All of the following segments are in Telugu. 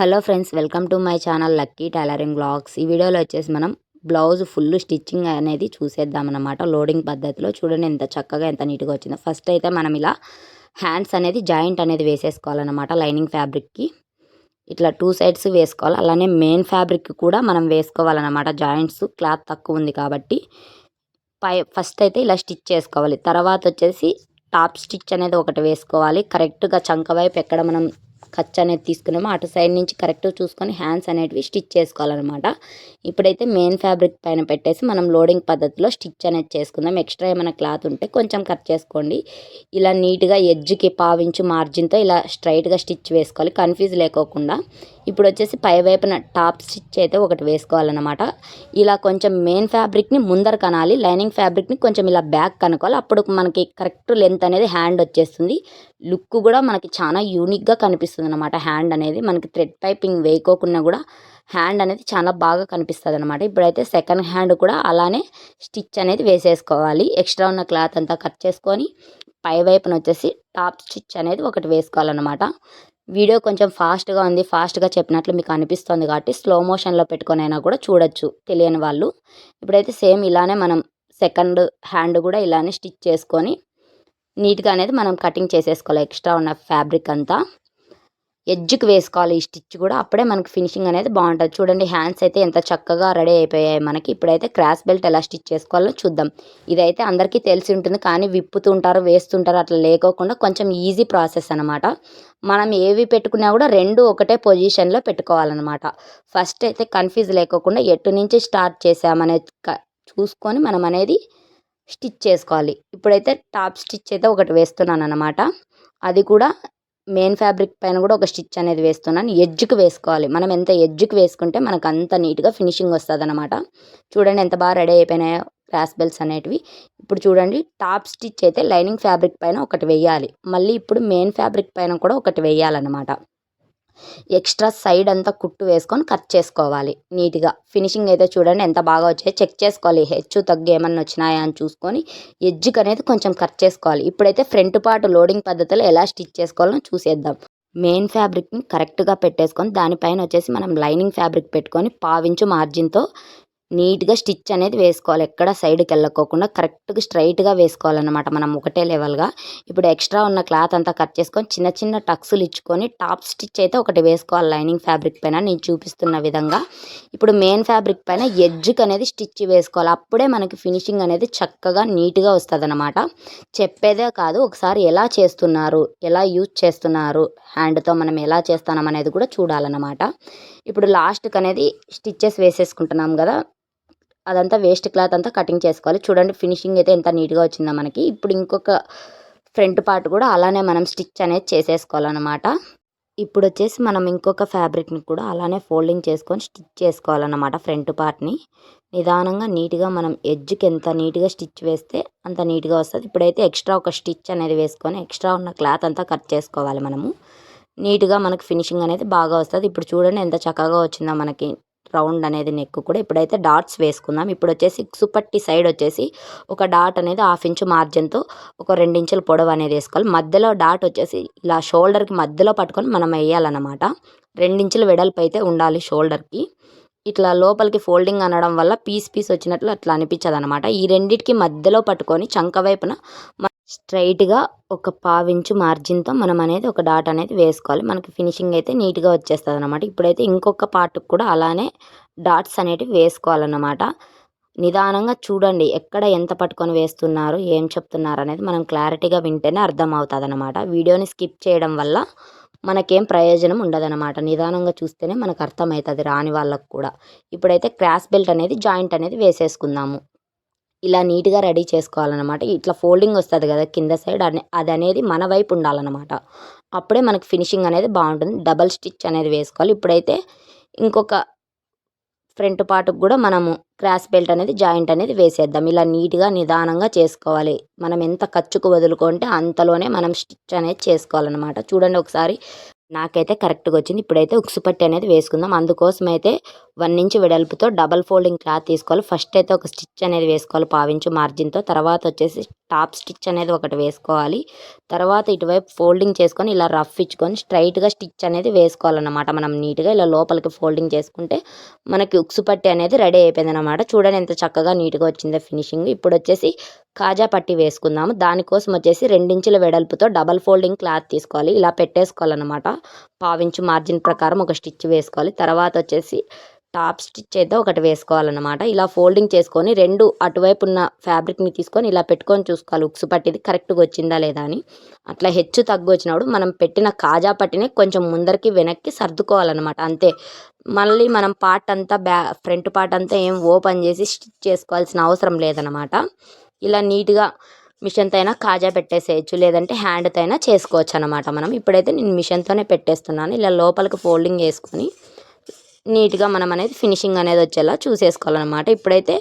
Hello friends welcome to my channel lucky tailoring blogs ఈ వీడియోలో వచ్చేసి మనం బ్లౌజ్ ఫుల్ స్టిచ్చింగ్ అనేది చూసేద్దాం అనమాట లోడింగ్ పద్ధతిలో. చూడండి ఎంత చక్కగా ఎంత నీట్గా వచ్చిందో. ఫస్ట్ అయితే మనం ఇలా హ్యాండ్స్ అనేది జాయింట్ అనేది వేసేసుకోవాలన్నమాట లైనింగ్ ఫ్యాబ్రిక్కి. ఇట్లా టూ సైడ్స్ వేసుకోవాలి. అలానే మెయిన్ ఫ్యాబ్రిక్ కూడా మనం వేసుకోవాలన్నమాట. జాయింట్స్ క్లాత్ తక్కువ ఉంది కాబట్టి పై ఫస్ట్ అయితే ఇలా స్టిచ్ చేసుకోవాలి. తర్వాత వచ్చేసి టాప్ స్టిచ్ అనేది ఒకటి వేసుకోవాలి. కరెక్ట్గా చంక వైపు ఎక్కడ మనం ఖర్చు అనేది తీసుకున్నామో. అటు సైడ్ నుంచి కరెక్ట్గా చూసుకొని హ్యాండ్స్ అనేటివి స్టిచ్ చేసుకోవాలన్నమాట ఇప్పుడైతే మెయిన్ ఫ్యాబ్రిక్ పైన పెట్టేసి మనం లోడింగ్ పద్ధతిలో స్టిచ్ అనేది చేసుకుందాం. ఎక్స్ట్రా ఏమైనా క్లాత్ ఉంటే కొంచెం కట్ చేసుకోండి. ఇలా నీట్గా ఎడ్జ్కి పావించు మార్జిన్తో ఇలా స్ట్రైట్గా స్టిచ్ వేసుకోవాలి. కన్ఫ్యూజ్ లేకోకుండా. ఇప్పుడు వచ్చేసి పై వైపున టాప్ స్టిచ్ అయితే ఒకటి వేసుకోవాలన్నమాట. ఇలా కొంచెం మెయిన్ ఫ్యాబ్రిక్ని ముందర కనాలి లైనింగ్ ఫ్యాబ్రిక్ని కొంచెం ఇలా బ్యాక్ కనుకోవాలి. అప్పుడు మనకి కరెక్ట్ లెంత్ అనేది హ్యాండ్ వచ్చేస్తుంది. లుక్ కూడా మనకి చాలా యూనిక్గా కనిపిస్తుంది అనమాట హ్యాండ్ అనేది. మనకి థ్రెడ్ పైపింగ్ వేయకోకుండా కూడా హ్యాండ్ అనేది చాలా బాగా కనిపిస్తుంది అనమాట ఇప్పుడైతే సెకండ్ హ్యాండ్ కూడా అలానే స్టిచ్ అనేది వేసేసుకోవాలి. ఎక్స్ట్రా ఉన్న క్లాత్ అంతా కట్ చేసుకొని పై వైపున వచ్చేసి టాప్ స్టిచ్ అనేది ఒకటి వేసుకోవాలన్నమాట. వీడియో కొంచెం ఫాస్ట్గా ఉంది ఫాస్ట్గా చెప్పినట్లు మీకు అనిపిస్తుంది కాబట్టి స్లో మోషన్లో పెట్టుకొని అయినా కూడా చూడొచ్చు తెలియని వాళ్ళు. ఇప్పుడైతే సేమ్ ఇలానే మనం సెకండ్ హ్యాండ్ కూడా ఇలానే స్టిచ్ చేసుకొని నీట్గా అనేది మనం కటింగ్ చేసేసుకోవాలి. ఎక్స్ట్రా ఉన్న ఫ్యాబ్రిక్ అంతా. ఎడ్జ్కి వేసుకోవాలి ఈ స్టిచ్ కూడా. అప్పుడే మనకి ఫినిషింగ్ అనేది బాగుంటుంది. చూడండి హ్యాండ్స్ అయితే ఎంత చక్కగా రెడీ అయిపోయాయి మనకి. ఇప్పుడైతే క్రాస్ బెల్ట్ ఎలా స్టిచ్ చేసుకోవాలో చూద్దాం. ఇదైతే అందరికీ తెలిసి ఉంటుంది కానీ విప్పుతుంటారు వేస్తుంటారు అట్లా లేకోకుండా కొంచెం ఈజీ ప్రాసెస్ అనమాట మనం ఏవి పెట్టుకున్నా కూడా రెండు ఒకటే పొజిషన్లో పెట్టుకోవాలన్నమాట. ఫస్ట్ అయితే కన్ఫ్యూజ్ లేకోకుండా ఎటు నుంచి స్టార్ట్ చేసామనేది చూసుకొని మనం అనేది స్టిచ్ చేసుకోవాలి. ఇప్పుడైతే టాప్ స్టిచ్ అయితే ఒకటి వేస్తున్నాను అనమాట అది కూడా మెయిన్ ఫ్యాబ్రిక్ పైన కూడా ఒక స్టిచ్ అనేది వేస్తున్నాను. ఎడ్జ్కి వేసుకోవాలి. మనం ఎంత ఎడ్జ్కి వేసుకుంటే మనకు అంత నీట్గా ఫినిషింగ్ వస్తుంది అనమాట చూడండి ఎంత బాగా రెడీ అయిపోయినాయో క్రాస్ బెల్ట్స్ అనేటివి. ఇప్పుడు చూడండి టాప్ స్టిచ్ అయితే లైనింగ్ ఫ్యాబ్రిక్ పైన ఒకటి వేయాలి. మళ్ళీ ఇప్పుడు మెయిన్ ఫ్యాబ్రిక్ పైన కూడా ఒకటి వేయాలన్నమాట. ఎక్స్ట్రా సైడ్ అంతా కుట్టు వేసుకొని కట్ చేసుకోవాలి. నీట్గా. ఫినిషింగ్ అయితే చూడండి ఎంత బాగా వచ్చాయో చెక్ చేసుకోవాలి. హెచ్చు తగ్గు ఏమన్నా వచ్చినాయా అని చూసుకొని ఎజ్జుకు అనేది కొంచెం కట్ చేసుకోవాలి. ఇప్పుడైతే ఫ్రంట్ పార్ట్ లోడింగ్ పద్ధతిలో ఎలా స్టిచ్ చేసుకోవాలో చూసేద్దాం. మెయిన్ ఫ్యాబ్రిక్ని కరెక్ట్గా పెట్టేసుకొని దానిపైన వచ్చేసి మనం లైనింగ్ ఫ్యాబ్రిక్ పెట్టుకొని పావించు మార్జిన్తో నీట్గా స్టిచ్ అనేది వేసుకోవాలి. ఎక్కడ సైడ్కి వెళ్ళకోకుండా కరెక్ట్గా స్ట్రైట్గా వేసుకోవాలన్నమాట మనం ఒకటే లెవెల్గా. ఇప్పుడు ఎక్స్ట్రా ఉన్న క్లాత్ అంతా కట్ చేసుకొని చిన్న చిన్న టక్స్లు ఇచ్చుకొని టాప్ స్టిచ్ అయితే ఒకటి వేసుకోవాలి. లైనింగ్ ఫ్యాబ్రిక్ పైన నేను చూపిస్తున్న విధంగా. ఇప్పుడు మెయిన్ ఫ్యాబ్రిక్ పైన ఎడ్జ్కి అనేది స్టిచ్ వేసుకోవాలి. అప్పుడే మనకి ఫినిషింగ్ అనేది చక్కగా నీట్గా వస్తుంది అనమాట చెప్పేదే కాదు ఒకసారి ఎలా చేస్తున్నారు ఎలా యూజ్ చేస్తున్నారు హ్యాండ్తో మనం ఎలా చేస్తున్నాం అనేది కూడా చూడాలన్నమాట. ఇప్పుడు లాస్ట్కి అనేది స్టిచ్చెస్ వేసేసుకుంటున్నాం కదా అదంతా వేస్ట్ క్లాత్ అంతా కటింగ్ చేసుకోవాలి. చూడండి ఫినిషింగ్ అయితే ఎంత నీట్గా వచ్చిందో మనకి. ఇప్పుడు ఇంకొక ఫ్రంట్ పార్ట్ కూడా అలానే మనం స్టిచ్ అనేది చేసేసుకోవాలన్నమాట. ఇప్పుడు వచ్చేసి మనం ఇంకొక ఫ్యాబ్రిక్ని కూడా అలానే ఫోల్డింగ్ చేసుకొని స్టిచ్ చేసుకోవాలన్నమాట ఫ్రంట్ పార్ట్ని నిదానంగా నీట్గా మనం ఎడ్జ్కి ఎంత నీట్గా స్టిచ్ వేస్తే అంత నీట్గా వస్తుంది. ఇప్పుడైతే ఎక్స్ట్రా ఒక స్టిచ్ అనేది వేసుకొని ఎక్స్ట్రా ఉన్న క్లాత్ అంతా కట్ చేసుకోవాలి మనము. నీట్గా మనకు ఫినిషింగ్ అనేది బాగా వస్తుంది. ఇప్పుడు చూడండి ఎంత చక్కగా వచ్చిందో మనకి. రౌండ్ అనేది నెక్ కూడా ఇప్పుడైతే డాట్స్ వేసుకుందాం. ఇప్పుడు వచ్చేసి సుపట్టి సైడ్ వచ్చేసి ఒక డాట్ అనేది హాఫ్ ఇంచు మార్జిన్తో ఒక రెండించుల పొడవు అనేది వేసుకోవాలి. మధ్యలో డాట్ వచ్చేసి ఇలా షోల్డర్కి మధ్యలో పట్టుకొని మనం వేయాలన్నమాట. రెండించుల వెడల్పు అయితే ఉండాలి షోల్డర్కి ఇట్లా లోపలికి ఫోల్డింగ్ అనడం వల్ల పీస్ పీస్ వచ్చినట్లు అట్లా అనిపించదు అనమాట ఈ రెండింటికి మధ్యలో పట్టుకొని చంక వైపున స్ట్రైట్గా ఒక పావించు మార్జిన్తో మనం అనేది ఒక డాట్ అనేది వేసుకోవాలి. మనకి ఫినిషింగ్ అయితే నీట్గా వచ్చేస్తుంది అనమాట ఇప్పుడైతే ఇంకొక పార్ట్కి కూడా అలానే డాట్స్ అనేటివి వేసుకోవాలన్నమాట. నిదానంగా చూడండి ఎక్కడ ఎంత పట్టుకొని వేస్తున్నారు ఏం చెప్తున్నారు అనేది మనం క్లారిటీగా వింటేనే అర్థమవుతుంది అనమాట వీడియోని స్కిప్ చేయడం వల్ల మనకేం ప్రయోజనం ఉండదనమాట నిదానంగా చూస్తేనే మనకు అర్థమవుతుంది రాని వాళ్ళకు కూడా. ఇప్పుడైతే క్రాస్ బెల్ట్ అనేది జాయింట్ అనేది వేసేసుకుందాము. ఇలా నీట్గా రెడీ చేసుకోవాలన్నమాట. ఇట్లా ఫోల్డింగ్ వస్తుంది కదా కింద సైడ్ అది అనేది మన వైపు ఉండాలన్నమాట. అప్పుడే మనకి ఫినిషింగ్ అనేది బాగుంటుంది. డబల్ స్టిచ్ అనేది వేసుకోవాలి. ఇప్పుడైతే ఇంకొక ఫ్రంట్ పార్ట్కి కూడా మనము క్రాస్ బెల్ట్ అనేది జాయింట్ అనేది వేసేద్దాం. ఇలా నీట్గా నిదానంగా చేసుకోవాలి. మనం ఎంత ఖర్చుకు వదులుకుంటే అంతలోనే మనం స్టిచ్ అనేది చేసుకోవాలన్నమాట. చూడండి ఒకసారి నాకైతే కరెక్ట్గా వచ్చింది. ఇప్పుడైతే ఉక్సు పట్టి అనేది వేసుకుందాం. అందుకోసం అయితే వన్ ఇంచ్ వెడల్పుతో డబల్ ఫోల్డింగ్ క్లాత్ తీసుకోవాలి. ఫస్ట్ అయితే ఒక స్టిచ్ అనేది వేసుకోవాలి పావించు మార్జిన్తో. తర్వాత వచ్చేసి టాప్ స్టిచ్ అనేది ఒకటి వేసుకోవాలి. తర్వాత ఇటువైపు ఫోల్డింగ్ చేసుకొని ఇలా రఫ్ ఇచ్చుకొని స్ట్రైట్గా స్టిచ్ అనేది వేసుకోవాలన్నమాట. మనం నీట్గా ఇలా లోపలికి ఫోల్డింగ్ చేసుకుంటే మనకి ఉక్సు పట్టి అనేది రెడీ అయిపోయింది అనమాట చూడండి ఎంత చక్కగా నీట్గా వచ్చిందో ఫినిషింగ్. ఇప్పుడు వచ్చేసి కాజా పట్టి వేసుకుందాము. దానికోసం వచ్చేసి రెండించుల వెడల్పుతో డబల్ ఫోల్డింగ్ క్లాత్ తీసుకోవాలి. ఇలా పెట్టేసుకోవాలన్నమాట. పావించు మార్జిన్ ప్రకారం ఒక స్టిచ్ వేసుకోవాలి. తర్వాత వచ్చేసి టాప్ స్టిచ్ అయితే ఒకటి వేసుకోవాలన్నమాట. ఇలా ఫోల్డింగ్ చేసుకొని రెండు అటువైపు ఉన్న ఫ్యాబ్రిక్ని తీసుకొని ఇలా పెట్టుకొని చూసుకోవాలి. ఉక్సు పట్టిది కరెక్ట్గా వచ్చిందా లేదా అని. అట్లా హెచ్చు తగ్గు వచ్చినప్పుడు మనం పెట్టిన కాజా పట్టిని కొంచెం ముందరికి వెనక్కి సర్దుకోవాలన్నమాట. అంతే. మళ్ళీ మనం పార్ట్ అంతా బ్యా ఫ్రంట్ పార్ట్ అంతా ఏం ఓపెన్ చేసి స్టిచ్ చేసుకోవాల్సిన అవసరం లేదనమాట ఇలా నీట్గా మిషన్తో అయినా కాజా పెట్టేసేయచ్చు లేదంటే హ్యాండ్తో అయినా చేసుకోవచ్చు అనమాట మనం. ఇప్పుడైతే నేను మిషన్తోనే పెట్టేస్తున్నాను. ఇలా లోపలికి ఫోల్డింగ్ వేసుకొని నీట్గా మనం అనేది ఫినిషింగ్ అనేది వచ్చేలా చూసేసుకోవాలన్నమాట. ఇప్పుడైతే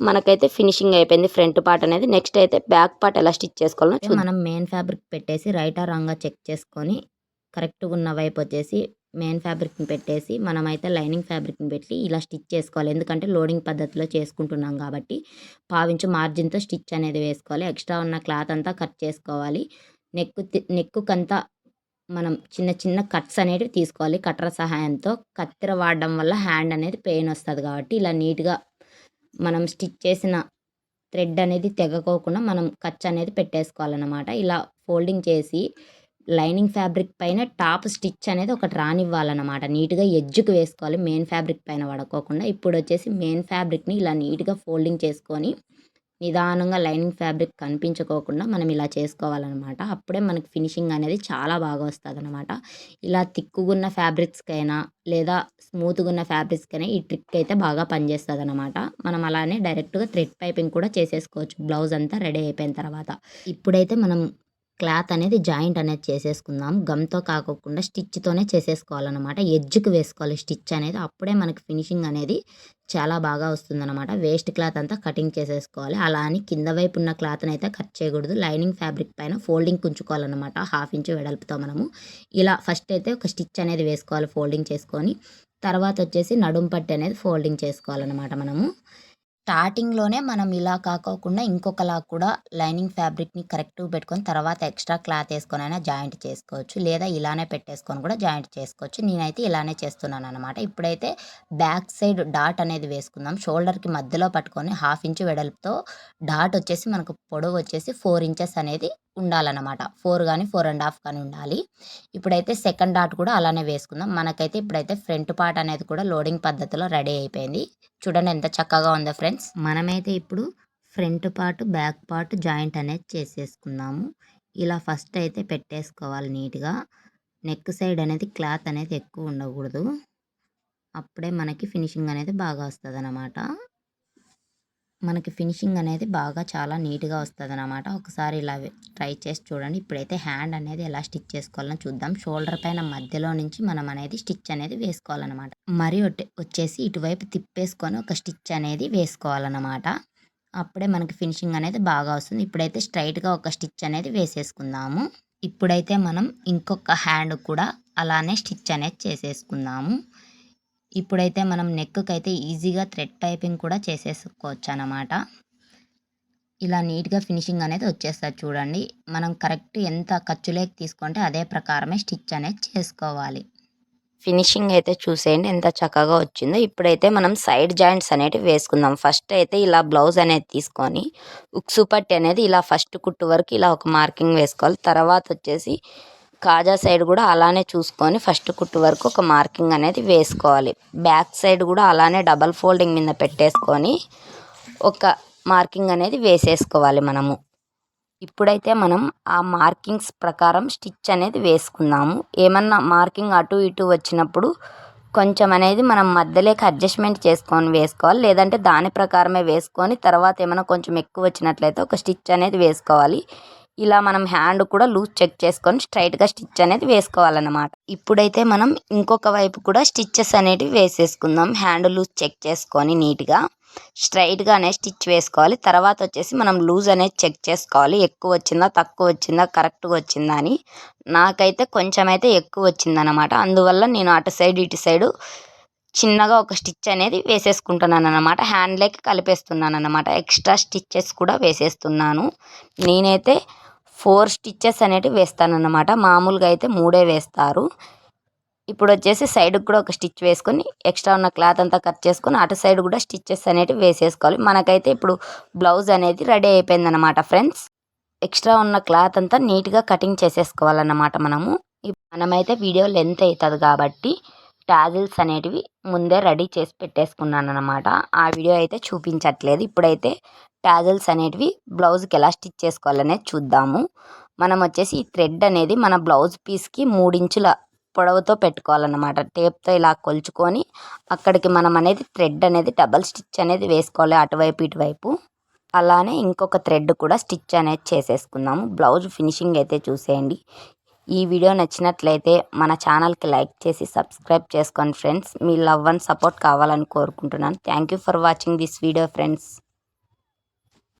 మనకైతే ఫినిషింగ్ అయిపోయింది ఫ్రంట్ పార్ట్ అనేది. నెక్స్ట్ అయితే బ్యాక్ పార్ట్ ఎలా స్టిచ్ చేసుకోవాలో. మనం మెయిన్ ఫ్యాబ్రిక్ పెట్టేసి రైట్ ఆ రాంగ్గా చెక్ చేసుకొని కరెక్ట్గా ఉన్న వైపు వచ్చేసి మెయిన్ ఫ్యాబ్రిక్ని పెట్టేసి మనమైతే లైనింగ్ ఫ్యాబ్రిక్ని పెట్టి ఇలా స్టిచ్ చేసుకోవాలి. ఎందుకంటే లోడింగ్ పద్ధతిలో చేసుకుంటున్నాం కాబట్టి పావించు మార్జిన్తో స్టిచ్ అనేది వేసుకోవాలి. ఎక్స్ట్రా ఉన్న క్లాత్ అంతా కట్ చేసుకోవాలి. నెక్కు నెక్కుకంతా మనం చిన్న చిన్న కట్స్ అనేవి తీసుకోవాలి. కట్ర సహాయంతో కత్తెర వాడడం వల్ల హ్యాండ్ అనేది పెయిన్ వస్తుంది కాబట్టి ఇలా నీట్గా మనం స్టిచ్ చేసిన థ్రెడ్ అనేది తెగకోకుండా మనం కచ్ అనేది పెట్టేసుకోవాలన్నమాట. ఇలా ఫోల్డింగ్ చేసి లైనింగ్ ఫ్యాబ్రిక్ పైన టాప్ స్టిచ్ అనేది ఒకటి రానివ్వాలన్నమాట. నీట్గా ఎడ్జ్కి వేసుకోవాలి. మెయిన్ ఫ్యాబ్రిక్ పైన పడుకోకుండా ఇప్పుడు వచ్చేసి మెయిన్ ఫ్యాబ్రిక్ని ఇలా నీట్గా ఫోల్డింగ్ చేసుకొని నిదానంగా లైనింగ్ ఫ్యాబ్రిక్ కనిపించుకోకుండా మనం ఇలా చేసుకోవాలన్నమాట. అప్పుడే మనకి ఫినిషింగ్ అనేది చాలా బాగా వస్తుంది అనమాట ఇలా తిక్కుగున్న ఫ్యాబ్రిక్స్కైనా లేదా స్మూత్గా ఉన్న ఫ్యాబ్రిక్స్కైనా ఈ ట్రిక్ అయితే బాగా పనిచేస్తుంది అనమాట మనం అలానే డైరెక్ట్గా థ్రెడ్ పైపింగ్ కూడా చేసేసుకోవచ్చు. బ్లౌజ్ అంతా రెడీ అయిపోయిన తర్వాత. ఇప్పుడైతే మనం క్లాత్ అనేది జాయింట్ అనేది చేసేసుకుందాం. గమ్తో కాకోకుండా స్టిచ్తోనే చేసేసుకోవాలన్నమాట. ఎడ్జ్కి వేసుకోవాలి. స్టిచ్ అనేది అప్పుడే మనకి ఫినిషింగ్ అనేది చాలా బాగా వస్తుందన్నమాట. వేస్ట్ క్లాత్ అంతా కటింగ్ చేసేసుకోవాలి. అలా అని కింద వైపు ఉన్న క్లాత్ని అయితే కట్ చేయకూడదు. లైనింగ్ ఫ్యాబ్రిక్ పైన ఫోల్డింగ్ కుంచుకోవాలన్నమాట. హాఫ్ ఇంచ్ వెడల్పుతో మనము. ఇలా ఫస్ట్ అయితే ఒక స్టిచ్ అనేది వేసుకోవాలి ఫోల్డింగ్ చేసుకొని. తర్వాత వచ్చేసి నడుం పట్టి అనేది ఫోల్డింగ్ చేసుకోవాలన్నమాట మనము. స్టార్టింగ్లోనే మనం ఇలా కాకోకుండా ఇంకొకలా కూడా లైనింగ్ ఫ్యాబ్రిక్ని కరెక్ట్గా పెట్టుకొని తర్వాత ఎక్స్ట్రా క్లాత్ వేసుకొని అయినా జాయింట్ చేసుకోవచ్చు. లేదా ఇలానే పెట్టేసుకొని కూడా జాయింట్ చేసుకోవచ్చు. నేనైతే ఇలానే చేస్తున్నాను అనమాట ఇప్పుడైతే బ్యాక్ సైడ్ డాట్ అనేది వేసుకుందాం. షోల్డర్కి మధ్యలో పట్టుకొని హాఫ్ ఇంచ్ వెడల్పుతో డాట్ వచ్చేసి మనకు పొడవు వచ్చేసి ఫోర్ ఇంచెస్ అనేది ఉండాలన్నమాట. ఫోర్ కానీ ఫోర్ అండ్ హాఫ్ కానీ ఉండాలి. ఇప్పుడైతే సెకండ్ డాట్ కూడా అలానే వేసుకుందాం. మనకైతే ఇప్పుడైతే ఫ్రంట్ పార్ట్ అనేది కూడా లోడింగ్ పద్ధతిలో రెడీ అయిపోయింది. చూడండి ఎంత చక్కగా ఉందో ఫ్రెండ్స్. మనమైతే ఇప్పుడు front part back part joint అనేది చేసేసుకుందాము. ఇలా ఫస్ట్ అయితే పెట్టేసుకోవాలి నీట్గా. నెక్ సైడ్ అనేది క్లాత్ అనేది ఎక్కువ ఉండకూడదు. అప్పుడే మనకి ఫినిషింగ్ అనేది బాగా వస్తుంది అన్నమాట మనకి ఫినిషింగ్ అనేది బాగా చాలా నీట్గా వస్తుంది అనమాట ఒకసారి ఇలా ట్రై చేసి చూడండి. ఇప్పుడైతే హ్యాండ్ అనేది ఎలా స్టిచ్ చేసుకోవాలని చూద్దాం. షోల్డర్ పైన మధ్యలో నుంచి మనం అనేది స్టిచ్ అనేది వేసుకోవాలన్నమాట. మరి వచ్చేసి ఇటువైపు తిప్పేసుకొని ఒక స్టిచ్ అనేది వేసుకోవాలన్నమాట. అప్పుడే మనకి ఫినిషింగ్ అనేది బాగా వస్తుంది. ఇప్పుడైతే స్ట్రైట్గా ఒక స్టిచ్ అనేది వేసేసుకుందాము. ఇప్పుడైతే మనం ఇంకొక హ్యాండ్ కూడా అలానే స్టిచ్ అనేది చేసేసుకుందాము. ఇప్పుడైతే మనం నెక్కి అయితే ఈజీగా థ్రెడ్ పైపింగ్ కూడా చేసేసుకోవచ్చు అన్నమాట ఇలా నీట్గా ఫినిషింగ్ అనేది వచ్చేస్తుంది చూడండి. మనం కరెక్ట్ ఎంత ఖర్చులేకి తీసుకుంటే అదే ప్రకారమే స్టిచ్ అనేది చేసుకోవాలి. ఫినిషింగ్ అయితే చూసేయండి ఎంత చక్కగా వచ్చిందో. ఇప్పుడైతే మనం సైడ్ జాయింట్స్ అనేటివి వేసుకుందాం. ఫస్ట్ అయితే ఇలా బ్లౌజ్ అనేది తీసుకొని ఉక్సు పట్టి అనేది ఇలా ఫస్ట్ కుట్టు వరకు ఇలా ఒక మార్కింగ్ వేసుకోవాలి. తర్వాత వచ్చేసి కాజా సైడ్ కూడా అలానే చూసుకొని ఫస్ట్ కుట్టు వరకు ఒక మార్కింగ్ అనేది వేసుకోవాలి. బ్యాక్ సైడ్ కూడా అలానే డబల్ ఫోల్డింగ్ మీద పెట్టేసుకొని ఒక మార్కింగ్ అనేది వేసేసుకోవాలి మనము. ఇప్పుడైతే మనం ఆ మార్కింగ్స్ ప్రకారం స్టిచ్ అనేది వేసుకుందాము. ఏమన్నా మార్కింగ్ అటు ఇటు వచ్చినప్పుడు కొంచెం అనేది మనం మధ్యలోకి అడ్జస్ట్మెంట్ చేసుకొని వేసుకోవాలి. లేదంటే దాని ప్రకారమే వేసుకొని తర్వాత ఏమైనా కొంచెం ఎక్కువ వచ్చినట్లయితే ఒక స్టిచ్ అనేది వేసుకోవాలి. ఇలా మనం హ్యాండ్ కూడా లూజ్ చెక్ చేసుకొని స్ట్రైట్గా స్టిచ్ అనేది వేసుకోవాలన్నమాట. ఇప్పుడైతే మనం ఇంకొక వైపు కూడా స్టిచ్చెస్ అనేటివి వేసేసుకుందాం. హ్యాండ్ లూజ్ చెక్ చేసుకొని నీట్గా స్ట్రైట్గానే స్టిచ్ వేసుకోవాలి. తర్వాత వచ్చేసి మనం లూజ్ అనేది చెక్ చేసుకోవాలి. ఎక్కువ వచ్చిందా తక్కువ వచ్చిందా కరెక్ట్గా వచ్చిందా అని. నాకైతే కొంచెం అయితే ఎక్కువ వచ్చిందనమాట అందువల్ల నేను అటు సైడ్ ఇటు సైడు చిన్నగా ఒక స్టిచ్ అనేది వేసేసుకుంటున్నాను అనమాట హ్యాండ్లోకి కలిపేస్తున్నాను అనమాట ఎక్స్ట్రా స్టిచ్చెస్ కూడా వేసేస్తున్నాను. నేనైతే ఫోర్ స్టిచ్చెస్ అనేటివి వేస్తానన్నమాట. మామూలుగా అయితే మూడే వేస్తారు. ఇప్పుడు వచ్చేసి సైడ్కి కూడా ఒక స్టిచ్ వేసుకొని ఎక్స్ట్రా ఉన్న క్లాత్ అంతా కట్ చేసుకొని అటు సైడ్ కూడా స్టిచ్చెస్ అనేటివి వేసేసుకోవాలి. మనకైతే ఇప్పుడు బ్లౌజ్ అనేది రెడీ అయిపోయిందనమాట ఫ్రెండ్స్. ఎక్స్ట్రా ఉన్న క్లాత్ అంతా నీట్గా కటింగ్ చేసేసుకోవాలన్నమాట మనము. మనమైతే వీడియో లెంత్ అవుతుంది కాబట్టి టాజిల్స్ అనేటివి ముందే రెడీ చేసి పెట్టేసుకున్నాను అనమాట ఆ వీడియో అయితే చూపించట్లేదు. ఇప్పుడైతే టాజిల్స్ అనేటివి బ్లౌజ్కి ఎలా స్టిచ్ చేసుకోవాలనేది చూద్దాము. మనం వచ్చేసి ఈ థ్రెడ్ అనేది మన బ్లౌజ్ పీస్కి మూడించుల పొడవుతో పెట్టుకోవాలన్నమాట. టేప్తో ఇలా కొలుచుకొని అక్కడికి మనం అనేది థ్రెడ్ అనేది డబల్ స్టిచ్ అనేది వేసుకోవాలి అటువైపు ఇటువైపు. అలానే ఇంకొక థ్రెడ్ కూడా స్టిచ్ అనేది చేసేసుకుందాము. బ్లౌజ్ ఫినిషింగ్ అయితే చూసేయండి. ఈ వీడియో నచ్చినట్లయితే మన ఛానల్కి లైక్ చేసి సబ్స్క్రైబ్ చేసుకోండి ఫ్రెండ్స్. మీ లవ్ అండ్ సపోర్ట్ కావాలని కోరుకుంటున్నాను. Thank you for watching this video friends